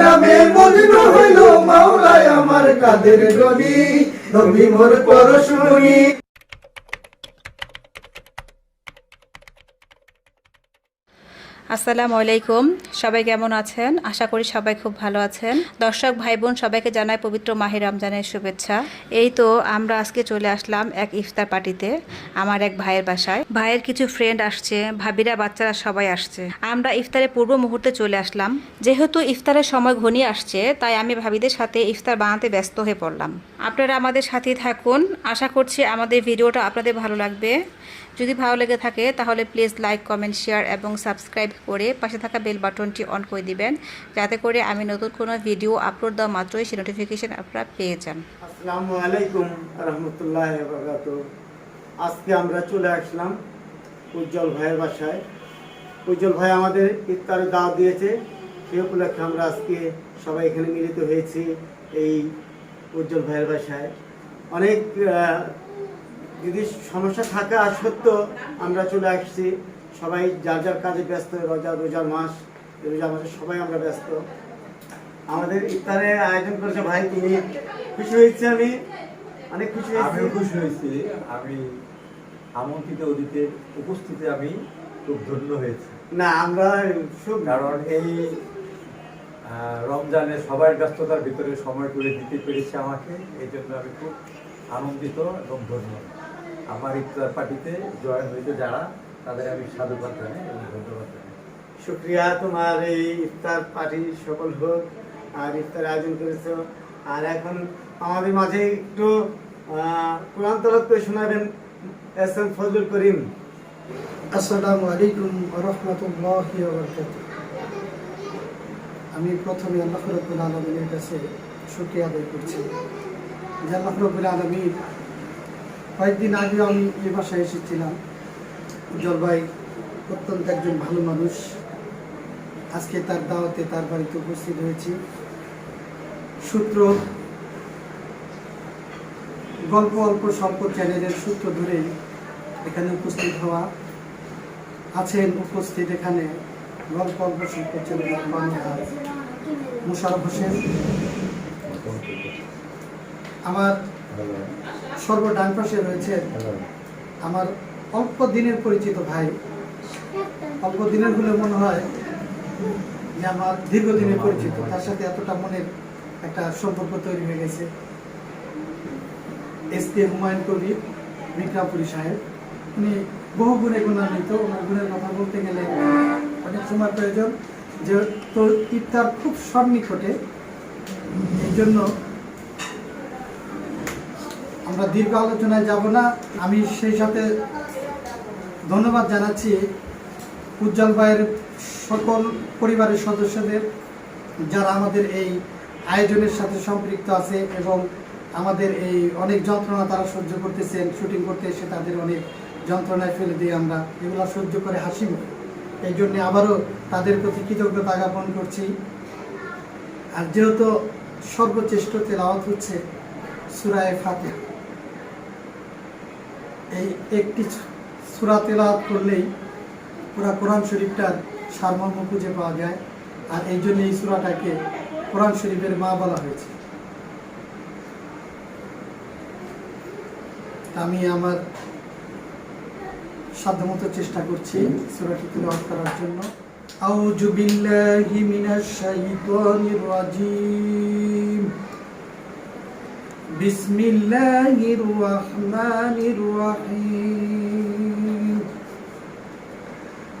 নামে মজনু হইল মাওলায় আমার কাদের গলি নবী মোর পরশুনি আসসালামু আলাইকুম। সবাই কেমন আছেন? আশা করি সবাই খুব ভালো আছেন। দর্শক ভাই বোন সবাইকে জানাই পবিত্র মাহির রমজানের শুভেচ্ছা। এই তো আমরা আজকে চলে আসলাম এক ইফতার পার্টিতে, আমার এক ভাইয়ের বাসায়। ভাইয়ের কিছু ফ্রেন্ড আসছে, ভাবিরা, বাচ্চারা সবাই আসছে। আমরা ইফতারের পূর্ব মুহূর্তে চলে আসলাম। যেহেতু ইফতারের সময় ঘনিয়ে আসছে, তাই আমি ভাবিদের সাথে ইফতার বানাতে ব্যস্ত হয়ে পড়লাম। আপনারা আমাদের সাথেই থাকুন। আশা করছি আমাদের ভিডিওটা আপনাদের ভালো লাগবে। যদি ভালো লেগে থাকে, তাহলে প্লিজ লাইক কমেন্ট শেয়ার এবং সাবস্ক্রাইব করে পাশে থাকা বেল বাটনটি অন করে দিবেন, যাতে করে আমি নতুন কোনো ভিডিও আপলোড দেওয়া মাত্রই সেই নোটিফিকেশন আপনারা পেয়ে যান। আসসালামু আলাইকুম রহমতুল্লাহ আজকে আমরা চলে আসলাম উজ্জ্বল ভাইয়ের বাসায়। উজ্জ্বল ভাই আমাদের ইফতারে দাওয়াত দিয়েছে সেই উপলক্ষে আমরা আজকে সবাই এখানে মিলিত হয়েছি এই উজ্জ্বল ভাইয়ের বাসায়। অনেক যদি সমস্যা থাকা সত্ত্বেও আমরা চলে আসছি। সবাই যার যার কাজে ব্যস্ত রোজা রোজার মাস রোজা মাসে সবাই আমরা ব্যস্ত। আমাদের ইফতারে আয়োজন করেছে ভাই তুমি খুশি হয়েছে আমি অনেক খুশি হয়েছি। আমিও খুশি হয়েছি। আমি আমন্ত্রিত অতিথির উপস্থিতি আমি খুব ধন্য হয়েছি। না আমরা খুব কারণ এই রমজানে সবার ব্যস্ততার ভিতরে সময় করে দিতে পেরেছে আমাকে এই জন্য আমি খুব আনন্দিত এবং ধন্য। আমার ইফতার পার্টিতে জয়েন হয়েছে যারা তাদের আমি সাধুবাদ জানাই এবং ধন্যবাদ জানাই। শুক্রিয়া তোমার এই ইফতার পার্টি সফল হোক আর ইফতার আয়োজন করেছ। আর এখন আমাদের মাঝে একটু আহ, কোরআন তরফ করে শোনাবেন এস এম ফজলুল করিম। আসসালামু আলাইকুম রহমতুল্লাহ আমি প্রথমে আল্লাহ রব্বুল আলমিনের কাছে শুক্রিয়া আদায় করছি। যে আল্লাহ রব্বুল আলমীর কয়েকদিন আগে আমি এই বাসায় এসেছিলাম। জলবাই অত্যন্ত একজন ভালো মানুষ। আজকে তার দাওয়াতে তার বাড়িতে উপস্থিত হয়েছি। সূত্র গল্প অল্প স্বল্প চ্যানেলের সূত্র ধরেই এখানে উপস্থিত হওয়া আছেন উপস্থিত এখানে গল্প অল্প স্বল্প চ্যানেলের বাংলা মুশারফ হোসেন। আমার সর্ব ডান পাশে রয়েছে আমার অল্প দিনের পরিচিত ভাই। অল্প দিনের হলে মনে হয় যে আমার দীর্ঘদিনের পরিচিত। তার সাথে এতটা মনের একটা সম্পর্ক তৈরি হয়ে গেছে। এস কে হুমায়ুন কবির বিক্রামপুরি সাহেব। উনি বহু গুণে গুণান্বিত ওনার গুণের কথা বলতে গেলে অনেক সময় প্রয়োজন যে তো ইফতার খুব সন্নিকটে। এই জন্য আমরা দীর্ঘ আলোচনায় যাব না। আমি সেই সাথে ধন্যবাদ জানাচ্ছি উজ্জ্বল ভাইয়ের সকল পরিবারের সদস্যদের যারা আমাদের এই আয়োজনের সাথে সম্পৃক্ত আছে এবং আমাদের এই অনেক যন্ত্রণা তারা সহ্য করতেছেন, শুটিং করতে এসে তাদের অনেক যন্ত্রণায় ফেলে দিয়ে আমরা। এগুলো সহ্য করে হাসি। এই জন্য আবারও তাদের প্রতি কৃতজ্ঞতা জ্ঞাপন করছি। আর যেহেতু সর্বশ্রেষ্ঠ তেলাওয়াত হচ্ছে সুরায় ফাতে এই একটি সুরা তেলাওয়াত করলেই পুরা কোরআন শরীফটার সারমর্ম খুঁজে পাওয়া যায়। আর এই জন্য এই সুরাটাকে কোরআন শরীফের মা বলা হয়েছে। আমি আমার সাধ্যমতো চেষ্টা করছি সুরাটি তেলাওয়াত করার জন্য। আউযু বিল্লাহি মিনাশ শাইতানির রাজিম। বিসমিল্লাহির রহমানির রহিম।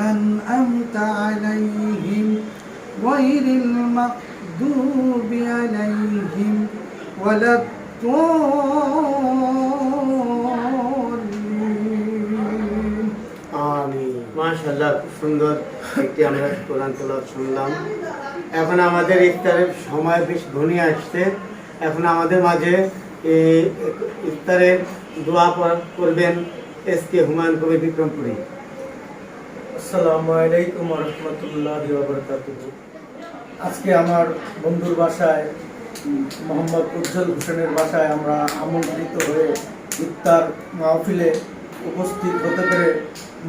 أنعمت عليهم غير المغضوب عليهم ولا الضالين আমি মাশাল্লাহ খুব সুন্দর একটি আমরা কোরআন তেলাওয়াত শুনলাম এখন আমাদের ইফতারের সময় বেশ ঘনিয়ে আসছে এখন আমাদের মাঝে এই ইফতারের দোয়া পড়- করবেন এস কে হুমায়ুন কবি বিক্রমপুরী আসসালামু রহমতুল্লাহ আজকে আমার বন্ধুর বাসায়, মোহাম্মদ উজ্জ্বল হোসেনের বাসায় আমরা আমন্ত্রিত হয়ে ইফতার মাহফিলে উপস্থিত হতে পেরে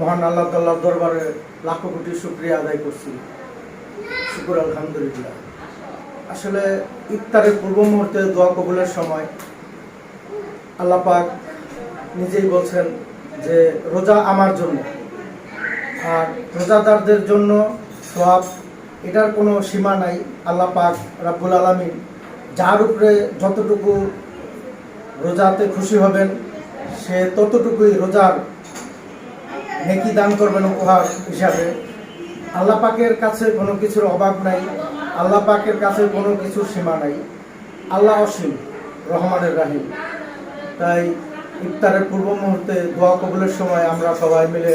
মহান আল্লাহ তাল্লাহ দরবারে লাখো কোটি শুক্রিয়া আদায় করছি। শুকুর আলহামদুলিল্লাহ। আসলে ইফতারের পূর্ব মুহূর্তে দোয়া কবুলের সময় আল্লাহ পাক নিজেই বলছেন যে, রোজা আমার জন্য। আর রোজাদারদের জন্য সব এটার কোনো সীমা নাই, আল্লাহ পাক রাব্বুল আলামিন যার উপরে যতটুকু রোজাতে খুশি হবেন, সে ততটুকুই রোজার নেকি দান করবেন উপহার হিসাবে। আল্লাহ পাকের কাছে কোনো কিছুর অভাব নাই, আল্লাহ পাকের কাছে কোনো কিছুর সীমা নাই। আল্লাহ অসীম, রহমানের রাহিম। তাই ইফতারের পূর্ব মুহূর্তে দোয়া কবুলের সময় আমরা সবাই মিলে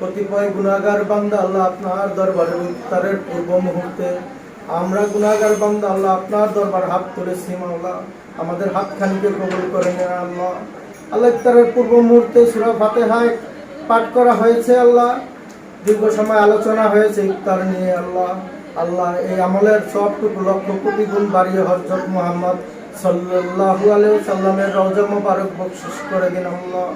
কতিপয় গুনাহগার বান্দা আল্লাহ আপনার দরবারে ইফতারের পূর্ব মুহূর্তে, আমরা গুনাহগার বান্দা আল্লাহ আপনার দরবার হাত তুলেছি, মাওলা। আমাদের হাতখানিকে কবুল করে নেন, আল্লাহ। আল্লাহ ইফতারের পূর্ব মুহূর্তে সূরা ফাতিহায় পাঠ করা হয়েছে, আল্লাহ। দীর্ঘ সময় আলোচনা হয়েছে ইফতার নিয়ে, আল্লাহ। আল্লাহ, এই আমলের সবটুকু লক্ষ কোটি গুণ বাড়িয়ে হজরত মোহাম্মদ সাল্লাল্লাহু আলাইহি সাল্লামের রওজা মোবারক বকশিস করে দিন, আল্লাহ।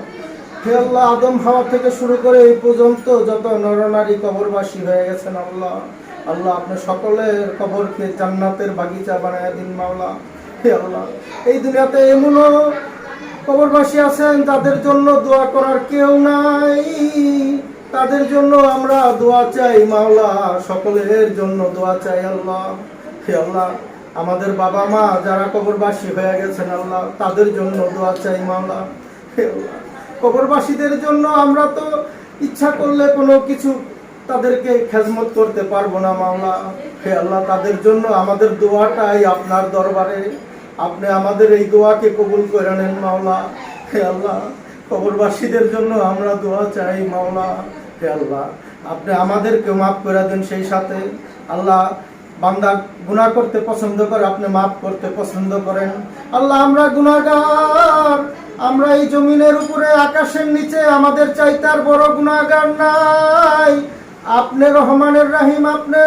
হে আল্লাহ আদম হাওয়া থেকে শুরু করে এই পর্যন্ত যত নরনারী কবরবাসী হয়ে গেছেন আল্লাহ আল্লাহ আপনি সকলের কবরকে জান্নাতের বাগিচা বানায় দিন মাওলা। হে আল্লাহ, এই দুনিয়াতে এমনও কবরবাসী আছেন তাদের জন্য দোয়া করার কেউ নাই। তাদের জন্য আমরা দোয়া চাই মাওলা, সকলের জন্য দোয়া চাই আল্লাহ। হে আল্লাহ, আমাদের বাবা মা যারা কবরবাসী হয়ে গেছেন আল্লাহ, তাদের জন্য দোয়া চাই মাওলা। হে আল্লাহ। কবরবাসীদের জন্য আমরা তো ইচ্ছা করলে কোনো কিছু তাদেরকে খেজমত করতে পারব না, মাওলা। হে আল্লাহ, তাদের জন্য আমাদের দোয়াটাই আপনার দরবারে। আপনি আমাদের এই দোয়াকে কবুল করে নেন, মাওলা। হে আল্লাহ, কবরবাসীদের জন্য আমরা দোয়া চাই, মাওলা। হে আল্লাহ, আপনি আমাদেরকে মাফ করে দেন সেই সাথে। আল্লাহ, বান্দা গুনাহ করতে পছন্দ করে, আপনি মাফ করতে পছন্দ করেন। আল্লাহ, আমরা গুনাহগার। আমরা এই জমিনের উপরে আকাশের নিচে আমাদের চাইতার বড় গুনাহগার নাই। আপনি রহমানের রাহিম আপনি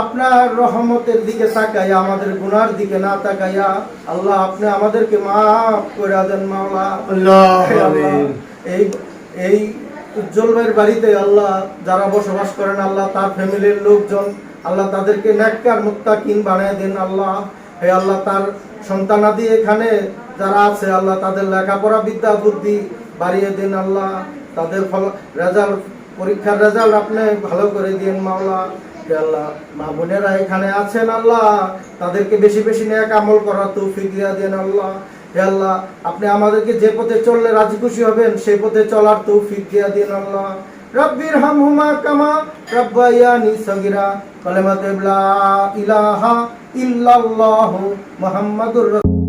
আপনার রহমতের দিকে তাকাইয়া আমাদের গুনার দিকে না তাকাইয়া আল্লাহ আপনি আমাদেরকে মাফ করে দেন মাওলা। এই এই উজ্জ্বল ভাইয়ের বাড়িতে আল্লাহ যারা বসবাস করেন আল্লাহ তার ফ্যামিলির লোকজন আল্লাহ তাদেরকে নেককার মুত্তাকিন বানিয়ে দেন আল্লাহ। হে আল্লাহ তার সন্তানাদি এখানে যারা আছে আল্লাহ তাদের লেখাপড়া বিদ্যা বুদ্ধি বাড়িয়ে দিন আল্লাহ। তাদের ফল, রেজাল্ট, পরীক্ষার রেজাল্ট আপনি ভালো করে দিন মাওলা। আল্লাহ, মা বোনেরা এখানে আছেন আল্লাহ। তাদেরকে বেশি বেশি নেক আমল করার তৌফিক দিয়া দেন আল্লাহ। হে আল্লাহ, আপনি আমাদেরকে যে পথে চললে রাজি খুশি হবেন, সেই পথে চলার তৌফিক দিয়া দিন আল্লাহ। রব্বির হামহুমা কামা রব্বায়ানি সগিরা। কালেমাতে ইলাহা ইল্লাল্লাহ মুহাম্মাদুর রাসূল।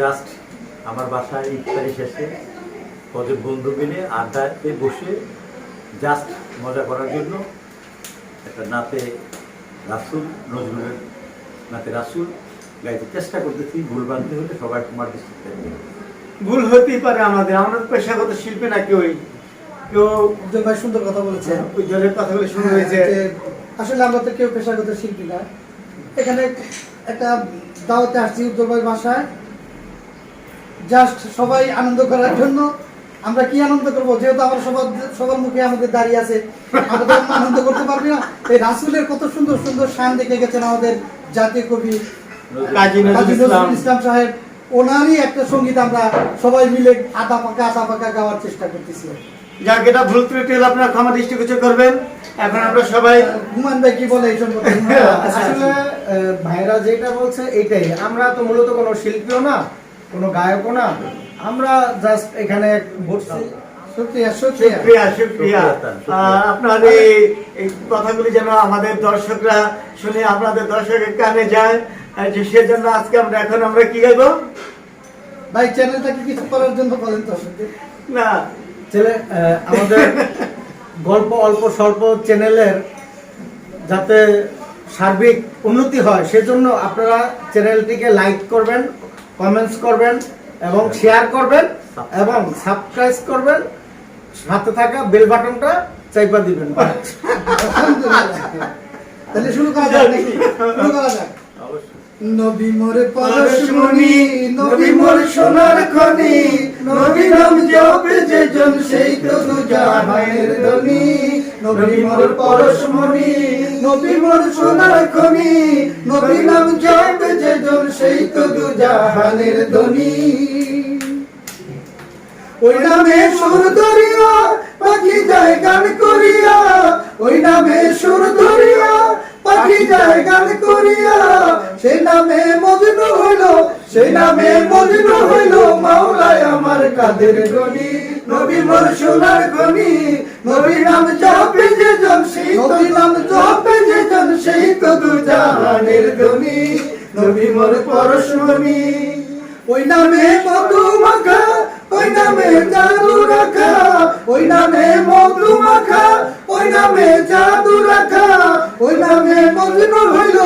জাস্ট আমার বাসায় ইফতারি শেষে কজন বন্ধু মিলে আড্ডাতে বসে জাস্ট মজা করার জন্য একটা নাতে রাসুল নজরুলের নাতে রাসুল গাইতে চেষ্টা করতেছি ভুল বানতে হলে সবাই তোমার দৃষ্টিতে ভুল হতেই পারে আমাদের আমরা তো পেশাগত শিল্পী না কেউই কেউ উজ্জ্বল ভাই সুন্দর কথা বলেছেন। উজ্জ্বলের কথাগুলো শুনে হয়েছে। যে আসলে আমরা তো কেউ পেশাগত শিল্পী না। এখানে একটা দাওয়াতে আসছি উজ্জ্বল ভাই বাসায়। জাস্ট সবাই আনন্দ করার জন্য আমরা কি আনন্দ করব? যেহেতু আমরা সবার সবার মুখে আমাদের দাঁড়িয়ে আছে আমরা তো আনন্দ করতে পারবি না। এই রাসুলের কত সুন্দর সুন্দর শান দেখে গেছেন আমাদের জাতীয় কবি কাজী নজরুল ইসলাম। সাহেব। ওনারই একটা সংগীত আমরা সবাই মিলে আধা পাকা আধা পাকা গাওয়ার চেষ্টা করতেছি। যাক এটা ভুল ত্রুটি হলে আপনারা ক্ষমা দৃষ্টিগোচর করবেন। এখন আমরা সবাই হুমান ভাই কি বলে এই সম্পর্কে আসলে ভাইরা যেটা বলছে এটাই। আমরা তো মূলত কোনো শিল্পীও না কোনো গায়কও না। আমরা জাস্ট এখানে বসছি। আপনার এই এই কথাগুলি যেন আমাদের দর্শকরা শুনে আপনাদের দর্শকের কানে যায় আর যে সেজন্য আজকে আমরা এখন আমরা কি গাইবো? ভাই চ্যানেলটাকে কিছু করার জন্য বলেন তো না। ছেলে আমাদের গল্প অল্প স্বল্প চ্যানেলের যাতে সার্বিক উন্নতি হয় সেজন্য আপনারা চ্যানেলটিকে লাইক করবেন কমেন্টস করবেন এবং শেয়ার করবেন এবং সাবস্ক্রাইব করবেন। সাথে থাকা বেল বাটনটা চাইপা দিবেন। তাহলে শুরু করা যাক নাকি? শুরু করা যাক। অবশ্যই। নবী মোরে পরশমণি নবী মোর সোনার খনি নবী নাম জপে যে জন সেই তো দুজাহানের ধনী। নবী নাম জপে যে জন সেই তো দুজাহানের ধনী ওই নামে সুর ধরিয়া, পাখি যায় গান করিয়া, ওই নামে সুর ধরিয়া পাখি যায় গান করিয়া সেই নামে মজনু হইল সেই নামে মজনু হইল। মাওলায় আমার কাদের গনি নবী মোর সোনার গনি নবী নাম জপে যে জন সেই নবী নাম জপে যে জন সেই তো দুজাহানের ধনী নবী মোর পরশমণি ওই নামে মধু মাখা ওই নামে জাদু রাখা, ওই নামে মধু মাখা, ওই নামে জাদু রাখা, ওই নামে মজনু হইল,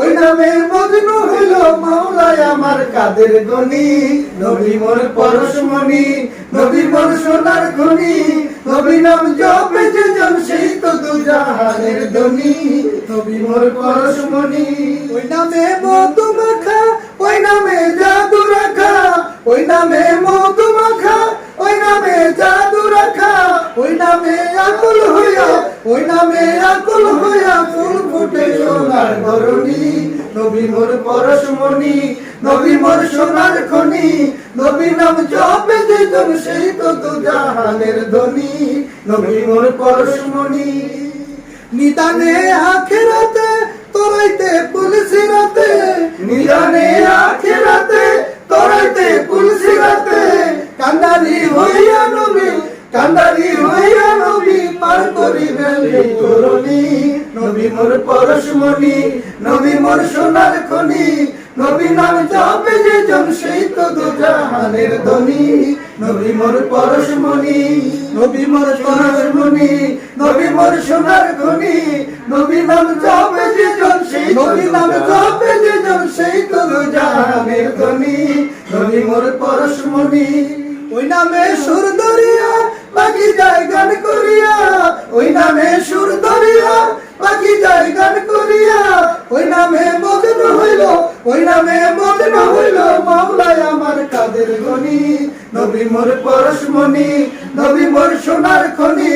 ওই নামে মজনু হইল মাওলায় আমার কাদের গনি নবী মোর পরশমণি, নবী মোর সোনার খনি নবী নাম জপে যে জন, সেই তো দুজাহানের ধনী। নবী মোর পরশমণি, ওই নামে মধু মাখা, ওই নামে জাদু রাখা, ওই নামে মধু আকুল হইয়া, ওই নামে আকুল হইয়া ফুল ফুটে সোনার ধরণী। নবী মোর পরশমণি, নবী মোর সোনার খনি। নবী নাম জপে যে জন সেই তো তো জাহানের ধনী। নবী মোর পরশমণি, নিদানে আখেরাতে, তোরাইতে পুলিশি রাতে। নিদানে আখেরাতে, তোরাইতে পুলিশি রাতে। কান্দারি হইয়া নবী কান্দারি হইয়া নবী পার করিবেন এই করণী। নবী মোর পরশমণি নবী মোর সোনার খনি। নবী নাম জপে যে জন সেই তো দুজাহানের ধনী। নবী মোর পরশমণি নবী মোর পরশমণি নবী মোর সোনার খনি। নবী নাম জপে যে জন সেই নবী নাম জপে যে জন সেই তো দুজাহানের ধনী। নবী মোর পরশমণি ওই নামে সুর দরিয়া বাকি যায় গান করিয়া, ওই নামে সুর ধরিয়া বাকি যায় গান করিয়া, ওই নামে মগ্ন হইল, ওই নামে মগ্ন হইল মাওলায় আমার কাদের গনি নবী মোর পরশমণি, নবী মোর সোনার খনি,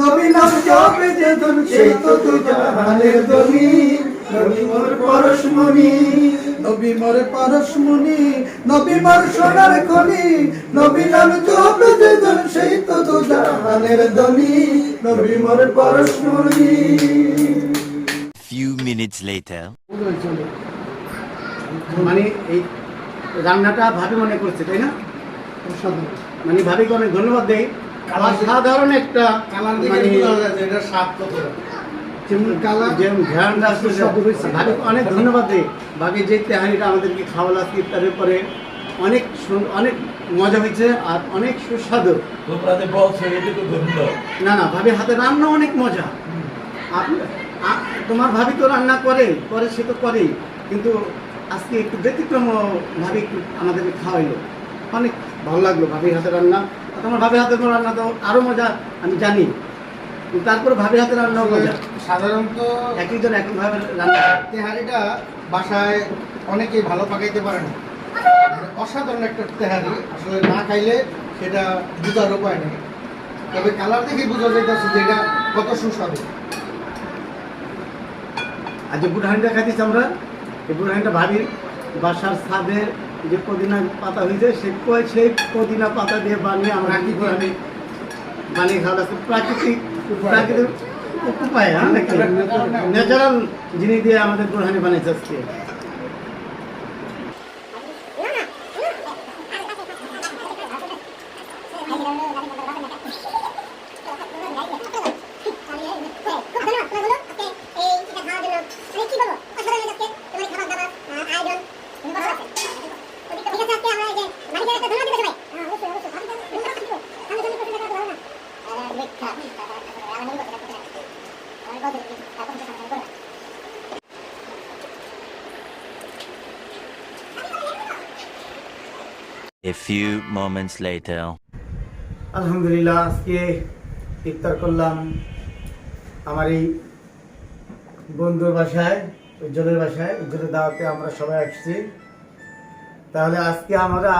নবী নাম জপে যে ধন, সেই তো তুই জাহানের ধনী। নবী মোর পরশমণি নবী মোর পরশমণি নবী মোর সোনার খনি নবী নাম যে সেই তো তু জাহানের ধনী নবী মোর পরশমণি Few minutes later. মানে এই রান্নাটা ভাবি মনে করছে তাই না? মানে ভাবিকে অনেক ধন্যবাদ দেই। সাধারণ একটা মানে যেমন যেমন ভাবি অনেক ধন্যবাদ দেই ভাবি যে তেহানিটা আমাদেরকে খাওয়ালা ইফতারের পরে অনেক অনেক মজা হয়েছে আর অনেক সুস্বাদু। না না ভাবি হাতে রান্না অনেক মজা। আপ- তোমার ভাবি তো রান্না করে করে সে তো করেই। কিন্তু আজকে একটু ব্যতিক্রম ভাবি একটু আমাদেরকে খাওয়াইলো। অনেক ভালো লাগল ভাবির হাতে রান্না। তোমার ভাবির হাতে রান্না তো আরও মজা আমি জানি। তারপরে ভাবির হাতে রান্না মজা সাধারণত একইজন একইভাবে রান্না তেহারিটা বাসায় অনেকেই ভালো পাকাইতে পারে না। অসাধারণ একটা তেহারি। আসলে না খাইলে সেটা বোঝার উপায় নেই। তবে কালার দেখেই বোঝা যাইতেছে যে এটা কত সুস্বাদু। আর যে বুড়হানিটা খাইতেছি আমরা। এই বুড়হানিটা ভাবির বাসার ছাদে যে পুদিনা পাতা হয়েছে সে কয় সেই পুদিনা পাতা দিয়ে বানিয়ে আমরা কি করে বানিয়ে খাওয়া প্রাকৃতিক প্রাকৃতিক উপায় ন্যাচারাল জিনিস দিয়ে আমাদের প্রধানী বানিয়েছে আজকে। Few moments later. আলহামদুলিল্লাহ, আজকে ইফতার করলাম আমার এই বন্ধুর বাসায়, উজ্জ্বলের বাসায়। উজ্জ্বলের দাওয়াতে আমরা সবাই আসছি। তাহলে আজকে আমরা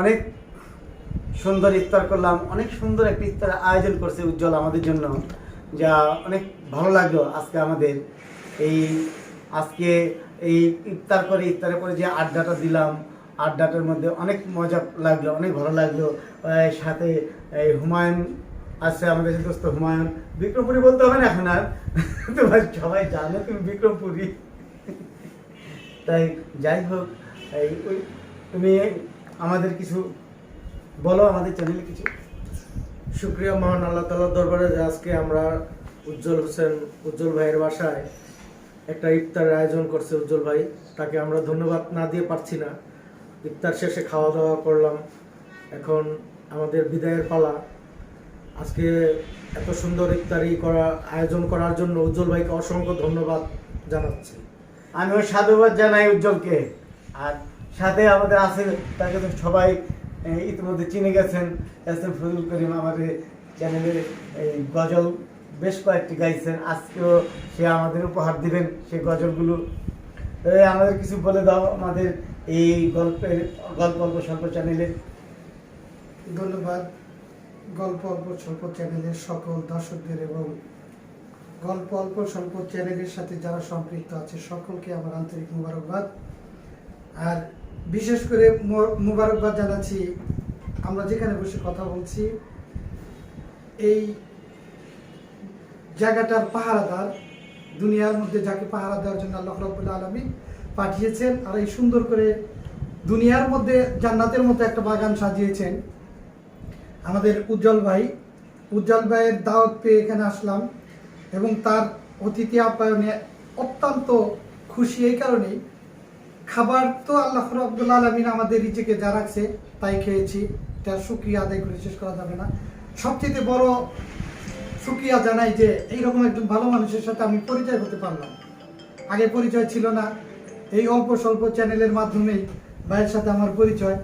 অনেক সুন্দর ইফতার করলাম, অনেক সুন্দর একটা ইফতার আয়োজন করছে উজ্জ্বল আমাদের জন্য, যা অনেক ভালো লাগল আজকে আমাদের। এই আজকে এই ইফতার করে, ইফতারের পরে যে আড্ডাটা দিলাম আড্ডাটার মধ্যে অনেক মজা লাগল, অনেক ভালো লাগল। সাথে, এই হুমায়ুন আছে, আমাদের দোস্ত হুমায়ুন। বিক্রমপুরি বলতে হবে না এখন আর। তোমার সবাই জানো তুমি বিক্রমপুরি। তাই যাই হোক, এই ওই- তুমি আমাদের কিছু বলো, আমাদের চ্যানেলে কিছু। শুক্রিয়া মহান আল্লাহ তালার দরবারে যে আজকে আমরা উজ্জ্বল হোসেন, উজ্জ্বল ভাইয়ের বাসায় একটা ইফতারের আয়োজন করছে উজ্জ্বল ভাই। তাকে আমরা ধন্যবাদ না দিয়ে পারছি না। ইফতার শেষে খাওয়া দাওয়া করলাম। এখন আমাদের বিদায়ের পালা। আজকে এত সুন্দর ইফতারি করা, আয়োজন করার জন্য উজ্জ্বল ভাইকে অসংখ্য ধন্যবাদ জানাচ্ছি। আমিও সাধুবাদ জানাই উজ্জ্বলকে। আর সাথে আমাদের আছে, তাকে তো সবাই ইতিমধ্যে চিনে গেছেন, এস এম ফজল করিম আমাদের চ্যানেলে এই গজল বেশ কয়েকটি গাইছেন। আজকেও সে আমাদের উপহার দিবেন সেই গজলগুলো। আমাদের কিছু বলে দাও আমাদের এই গল্পের, গল্প অল্প স্বল্প চ্যানেলে ধন্যবাদ। গল্প অল্প স্বল্প চ্যানেলের সকল দর্শকদের এবং গল্প অল্প স্বল্প চ্যানেলের সাথে যারা সম্পৃক্ত আছে, সকলকে আমার আন্তরিক মুবারকবাদ। আর বিশেষ করে মুবারকবাদ জানাচ্ছি, আমরা যেখানে বসে কথা বলছি, এই জায়গাটার পাহারাদার, দুনিয়ার মধ্যে যাকে পাহারা দেওয়ার জন্য আল্লাহ রব্বুল্লা আলমী পাঠিয়েছেন আর এই সুন্দর করে দুনিয়ার মধ্যে জান্নাতের মতো একটা বাগান সাজিয়েছেন আমাদের উজ্জ্বল ভাই। উজ্জ্বল ভাইয়ের দাওয়াত পেয়ে এখানে আসলাম এবং তার অতিথি আপ্যায়নে অত্যন্ত খুশি এই কারণেই। খাবার তো আল্লাহ রব্দুল আলমিন আমাদের রিচেকে যা রাখছে তাই খেয়েছি। তার সুক্রিয়া আদায় করে শেষ করা যাবে না। সবচেয়ে বড় সুক্রিয়া জানাই যে এইরকম একজন ভালো মানুষের সাথে আমি পরিচয় হতে পারলাম। আগে পরিচয় ছিল না এই অল্প স্বল্প চ্যানেলের মাধ্যমেই ভাইয়ের সাথে আমার পরিচয়।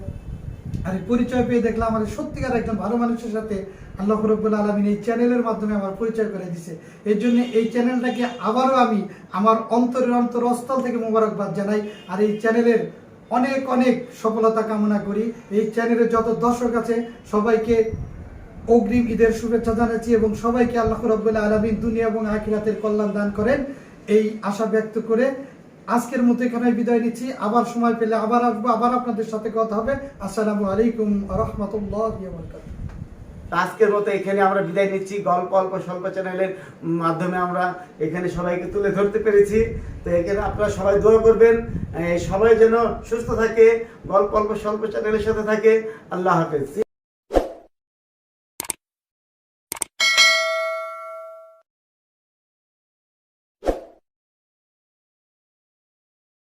আর পরিচয় পেয়ে দেখলাম আমাদের সত্যিকার একজন ভালো মানুষের সাথে আল্লাহ রব্বুল আলমিন এই চ্যানেলের মাধ্যমে আমার পরিচয় করে দিছে। এই জন্য এই চ্যানেলটাকে আবারও আমি আমার অন্তরের অন্তর স্থল থেকে মোবারকবাদ জানাই আর এই চ্যানেলের অনেক অনেক সফলতা কামনা করি। এই চ্যানেলের যত দর্শক আছে, সবাইকে অগ্রিম ঈদের শুভেচ্ছা জানাচ্ছি এবং সবাইকে আল্লাহ রব্বুল্লাহ আলমিন দুনিয়া এবং আখিরাতের কল্যাণ দান করেন। এই আশা ব্যক্ত করে আজকের মতো এখানে বিদায় নিচ্ছি। আবার সময় পেলে আবার আসব, আবার আপনাদের সাথে কথা হবে। আসসালামু আলাইকুম রহমতুল্লাহ আজকের মতো এখানে আমরা বিদায় নিচ্ছি। গল্প, অল্প, স্বল্প চ্যানেলের মাধ্যমে আমরা এখানে সবাইকে তুলে ধরতে পেরেছি। তো এখানে আপনারা সবাই দোয়া করবেন। সবাই যেন সুস্থ থাকে, গল্প, অল্প, স্বল্প চ্যানেলের সাথে থাকে। আল্লাহ হাফেজ।